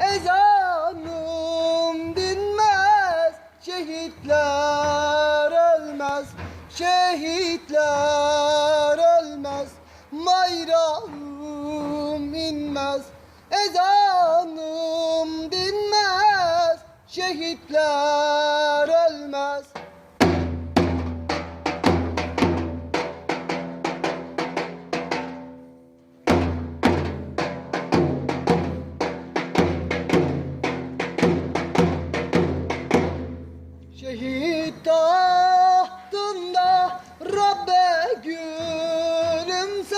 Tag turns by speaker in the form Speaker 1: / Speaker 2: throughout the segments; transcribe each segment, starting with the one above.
Speaker 1: Ezanım dinmez Şehitler ölmez Şehitler ölmez Bayrağım inmez. Ezanım dinmez Şehitler Şehit tahtında Rabbe gülümser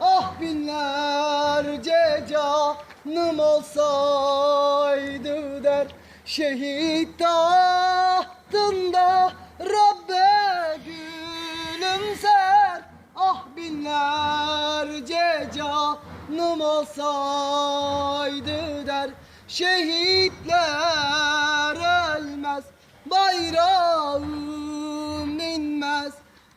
Speaker 1: Ah binlerce canım olsaydı der. Şehit tahtında Rabbe gülümser Ah binlerce canım olsaydı der. Şehitler Bayrağım inmez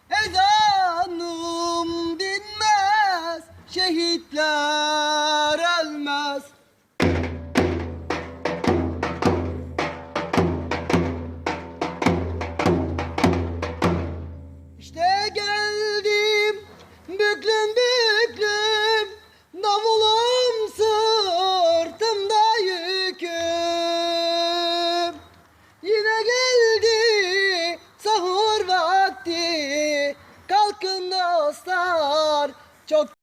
Speaker 1: Ezanım dinmez Şehitler Kalkın dostlar çok